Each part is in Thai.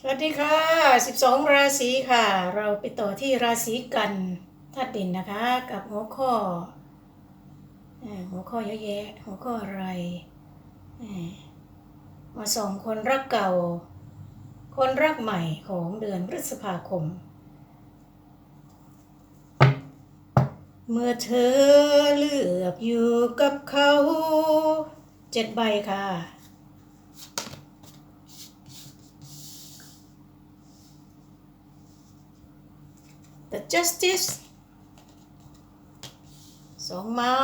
สวัสดีค่ะ 12 ราศีค่ะ เราไปต่อที่ราศีกันธาตุดินนะคะ กับหัวข้อ หัวข้อเยอะแยะ หัวข้ออะไร มาส่องคนรักเก่า คนรักใหม่ของเดือนพฤษภาคม เมื่อเธอเลือกอยู่กับเขาเจ็ดใบค่ะ Justice สองไม้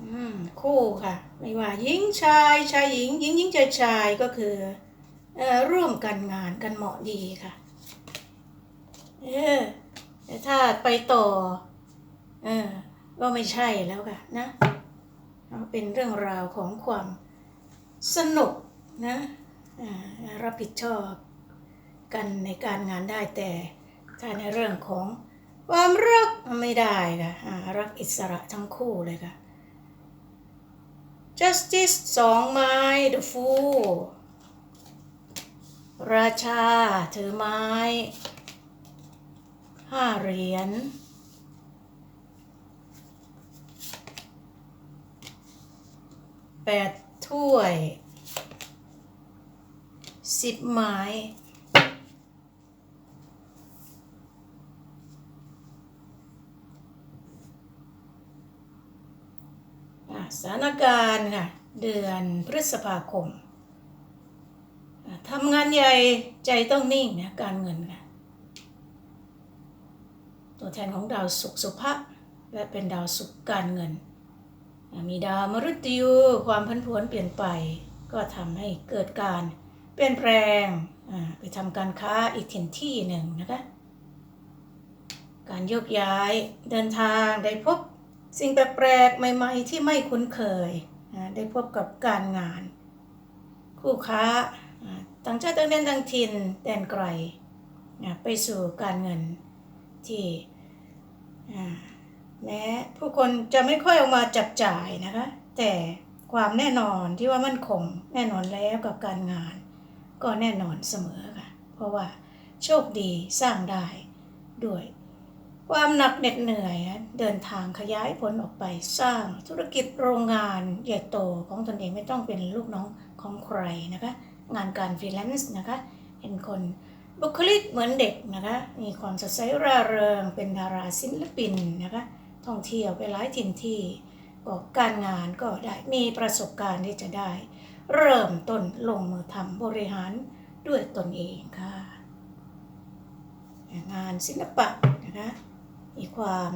อืมคู่ค่ะ ไม่ว่าหญิงชายชายหญิงหญิงหญิงชายชายก็คือเอ่อร่วมกันงานกันเหมาะดีค่ะเออแต่ถ้าไปต่อเออก็ไม่ใช่แล้วค่ะนะเอาเป็นเรื่องราวของความสนุกนะรับผิดชอบ กันในการงานได้แต่ถ้าในเรื่องของความรักไม่ได้ค่ะรักอิสระทั้งคู่เลยค่ะ justice สองไม้ the fool ราชาถือไม้ห้าเหรียญ แปดถ้วย สิบไม้ สถานการณ์ค่ะ เดือนพฤษภาคมทำงานใหญ่ใจต้องนิ่งนะการเงินค่ะ ตัวแทนของดาวศุกร์สุภะและเป็นดาวศุกร์การเงิน มีดาวมฤตยูความพันผวนเปลี่ยนไป ก็ทำให้เกิดการเปลี่ยนแปลงไปทำการค้าอีกถิ่นที่หนึ่งนะคะ การโยกย้ายเดินทางได้พบ สิ่งแปลกๆ ใหม่ๆ ที่ไม่คุ้นเคยนะได้พบกับการงาน คู่ค้าต่างชาติต่างแดนต่างถิ่นแดนไกลนะไปสู่การเงินที่แม้ผู้คนจะไม่ค่อยออกมาจับจ่ายนะคะ แต่ความแน่นอนที่ว่ามั่นคงแน่นอนแล้วกับการงาน ก็แน่นอนเสมอค่ะ เพราะว่าโชคดีสร้างได้ด้วย ความหนักเหน็ดเหนื่อยนะเดินทางขยายผลออกไปสร้างธุรกิจโรงงานใหญ่โตของตนเองไม่ต้องเป็นลูกน้องของใครนะคะงานการฟรีแลนซ์นะคะเห็นคนบุคลิกเหมือนเด็กนะคะมีความสดใสร่าเริง เป็นดาราศิลปินนะคะท่องเที่ยวไปหลายถิ่นที่ก็การงานก็ได้มีประสบการณ์ที่จะได้ เริ่มต้นลงมือทำบริหารด้วยตนเองค่ะ งานศิลปะนะคะ ความ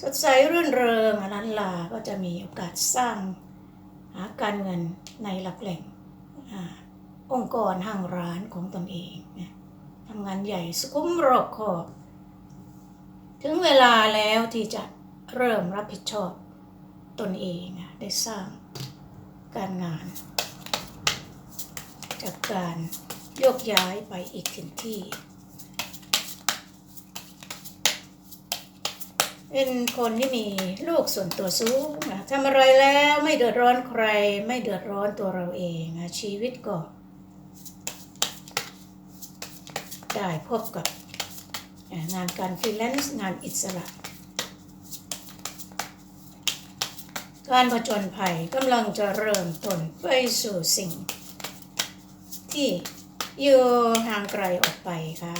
สดใสรื่นเริงอนันลาก็จะมีโอกาสสร้างหาการเงินในหลักแหล่งอองค์กรห้างร้านของตนเองนะทำงานใหญ่สุขุมรอบคอบ ถึงเวลาแล้วที่จะเริ่มรับผิดชอบตนเองนะได้สร้างการงาน จากการโยกย้ายไปอีกถิ่นที่ เป็นคนที่มีลูกส่วนตัวสูงนะทำอะไรแล้วไม่เดือดร้อนใคร ไม่เดือดร้อนตัวเราเองนะชีวิตก็ได้พบกับงานการฟรีแลนซ์งานอิสระ การผจญภัยกำลังจะเริ่มต้นไปสู่สิ่ง ที่อยู่ห่างไกลออกไปค่ะ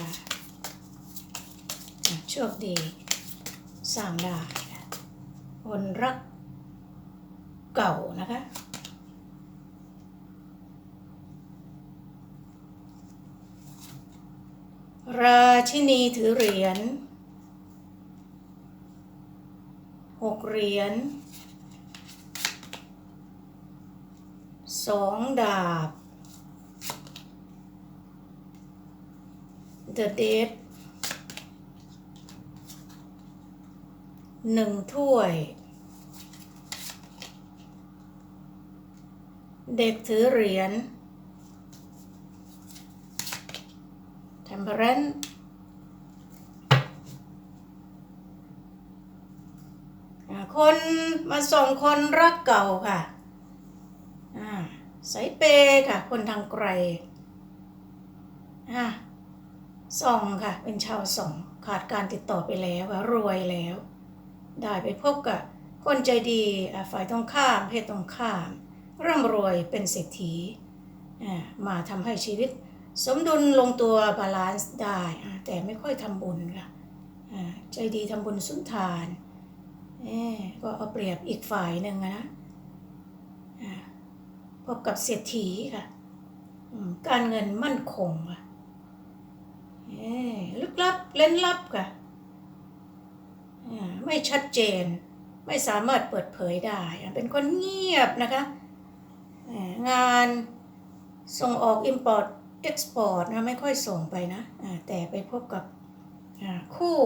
อะโชคดี สร้างได้คนรักเก่านะคะ ราชินีถือเหรียญหกเหรียญสองดาบ The Dead หนึ่งถ้วย เด็กถือเหรียญ Temperance คนมาส่งคนรักเก่าค่ะอ่าสายเปย์ค่ะ คนทางไกลอะส่องค่ะ เป็นชาวส่อง ขาดการติดต่อไปแล้วค่ะรวยแล้ว ได้ไปพบกับคนใจดีฝ่ายตรงข้ามเพศตรงข้าม ร่ำรวยเป็นเศรษฐีมาทำให้ชีวิต สมดุลลงตัวบาลานซ์ได้ แต่ไม่ค่อยทำบุญค่ะใจดีทำบุญสุนทานก็เอาเปรียบอีกฝ่ายหนึ่งนะพบกับเศรษฐีค่ะการเงินมั่นคงค่ะลึกลับเล่นลับค่ะ ไม่ชัดเจน ไม่สามารถเปิดเผยได้ เป็นคนเงียบนะคะงานส่งออก Import Export นะไม่ค่อยส่งไปนะแต่ไปพบกับคู่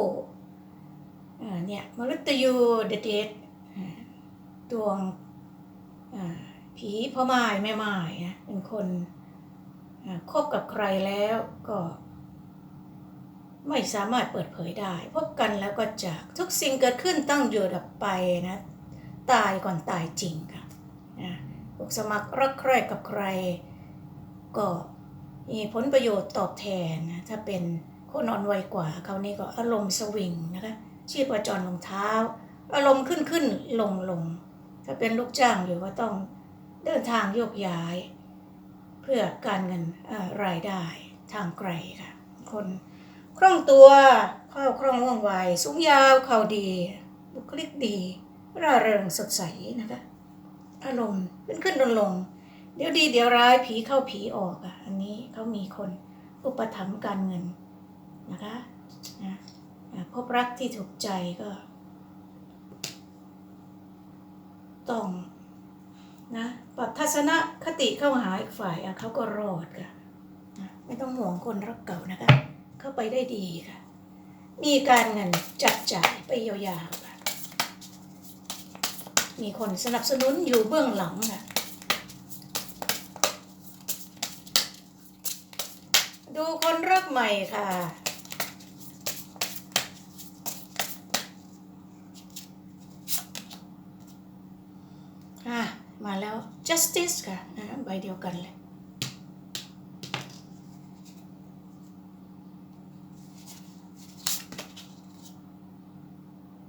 เนี่ยมฤตยูเดเดดอะดวงผีพ่อไม้แม่ไม้นะเป็นคนคบกับใครแล้วก็ ไม่สามารถเปิดเผยได้ พบกันแล้วก็จากทุกสิ่งเกิดขึ้นตั้งอยู่ดับไปนะ ตายก่อนตายจริงค่ะนะพวกสมัครรักใคร่กับใคร ก็มีผลประโยชน์ตอบแทนนะถ้าเป็นคนอ่อนไวกว่าเขานี่ก็อารมณ์สวิงนะคะชีพจรลงเท้า อารมณ์ขึ้นขึ้นลงลงถ้าเป็นลูกจ้างอยู่ก็ต้องเดินทางโยกย้าย เพื่อการเงินรายได้ทางไกลค่ะคน คล่องตัวเข้าคล่องว่องไวสูงยาวเข่าดี บุคลิกดีร่าเริงสดใสนะคะอารมณ์ขึ้นขึ้นลงลงเดี๋ยวดีเดี๋ยวร้ายผีเข้าผีออกอะอันนี้เขามีคนอุปถัมภ์การเงินนะคะนะพบรักที่ถูกใจก็ ต้องนะปรับทัศนคติเข้าหาอีกฝ่ายอะเขาก็รอดค่ะ ไม่ต้องห่วงคนรักเก่านะคะ เข้าไปได้ดีค่ะ มีการเงินจัดจ่ายไปยาวๆค่ะ มีคนสนับสนุนอยู่เบื้องหลังค่ะ ดูคนรักใหม่ค่ะอะมาแล้ว justice ค่ะอะใบเดียวกันเลย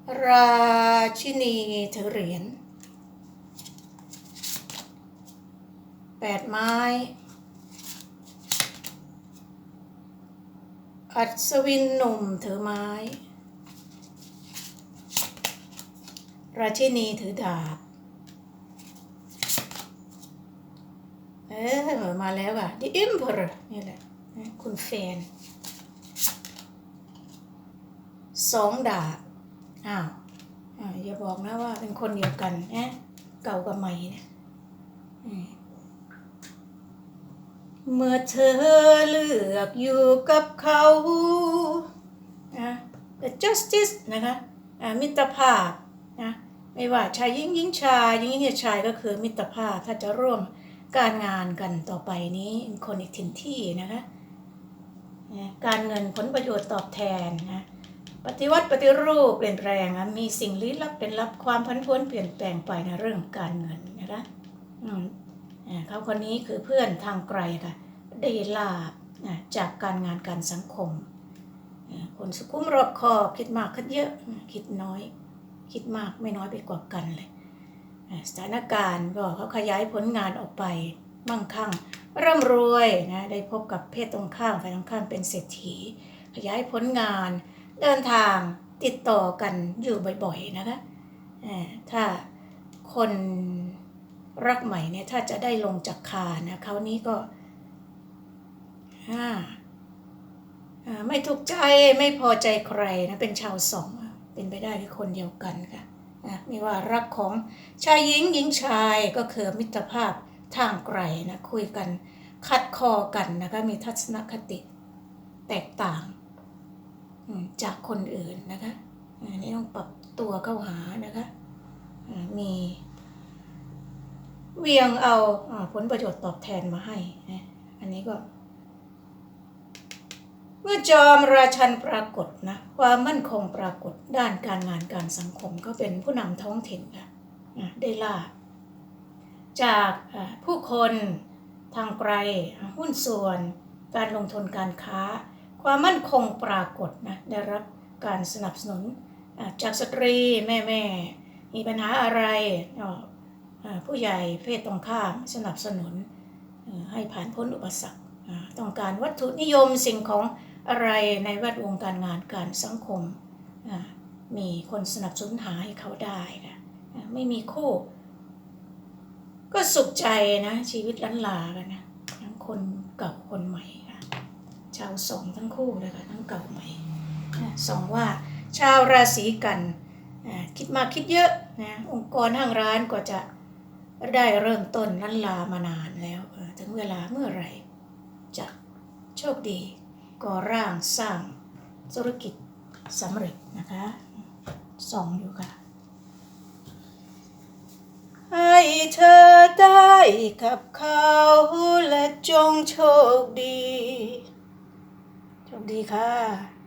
ราชินีถือเหรียญแปดไม้ อัศวินหนุ่มถือไม้ ราชินีถือดาบ เออมาแล้วอะ The Emperor นี่แหละนะคุณแฟน สองดาบ อ้าวอ่าอย่าบอกนะว่าเป็นคนเดียวกันนะเก่ากับใหม่เนี่ยเมื่อเธอเลือกอยู่กับเขานะ the justice นะคะอ่ามิตรภาพนะไม่ว่าชายหญิงหญิงชายหญิงหญิงชายก็คือมิตรภาพถ้าจะร่วมการงานกันต่อไปนี้คนอีกถิ่นที่นะคะ การเงินผลประโยชน์ตอบแทนนะ ปฏิวัติปฏิรูปเปลี่ยนแปลงนะมีสิ่งลี้ลับเป็นลับความพันพวนเปลี่ยนแปลงไปในเรื่องการเงินนะคะเขาคนนี้คือเพื่อนทางไกลค่ะได้ลาบจากการงานการสังคม คนสุขุมรอบคอบคิดมากคิดเยอะคิดน้อย คิดมากไม่น้อยไปกว่ากันเลยสถานการณ์ก็เขาขยายผลงานออกไปมั่งคั่งร่ำรวยนะได้พบกับเพศตรงข้ามฝ่ายตรงข้ามเป็นเศรษฐี ขยายผลงาน เดินทางติดต่อกันอยู่บ่อยๆนะคะถ้าคนรักใหม่เนี่ยถ้าจะได้ลงจากคานะเขาวนี้ก็อ่าไม่ถูกใจไม่พอใจใครนะเป็นชาวสองเป็นไปได้คือคนเดียวกันค่ะนะไม่ว่ารักของชายหญิงหญิงชายก็คือมิตรภาพทางไกลนะคุยกันคัดคอกันนะคะมีทัศนคติแตกต่าง จากคนอื่นนะคะอันนี้ต้องปรับตัวเข้าหานะคะมีเวียงเอาผลประโยชน์ตอบแทนมาให้ อันนี้ก็ เมื่อจอมราชันปรากฏนะความมั่นคงปรากฏด้านการงานการสังคมก็เป็นผู้นำท้องถิ่นค่ะได้ล่า จากผู้คนทางไกลหุ้นส่วน การลงทุนการค้า ความมั่นคงปรากฏนะได้รับการสนับสนุนจากสตรีแม่แม่ๆมีปัญหาอะไรผู้ใหญ่เพศตรงข้ามสนับสนุนให้ผ่านพ้นอุปสรรคต้องการวัตถุนิยมสิ่งของอะไรในแวดวงการงานการสังคม มีคนสนับสนุนหาให้เขาได้นะไม่มีคู่ก็สุขใจนะชีวิตล้านลากันนะทั้งคนเก่าคนใหม่าวสองทั้งคู่เลยค่ะทั้งเก่าใหม่สองว่าชาวราศีกันคิดมากคิดเยอะนะองค์กรห้างร้านก็จะได้เริ่มต้นล้านลามานานแล้วถึงเวลาเมื่อไหร่จะโชคดีก่อร่างสร้างธุรกิจสำเร็จนะคะสองอยู่ค่ะ ให้เธอได้กับเขาและจงโชคดี โชคดีค่ะ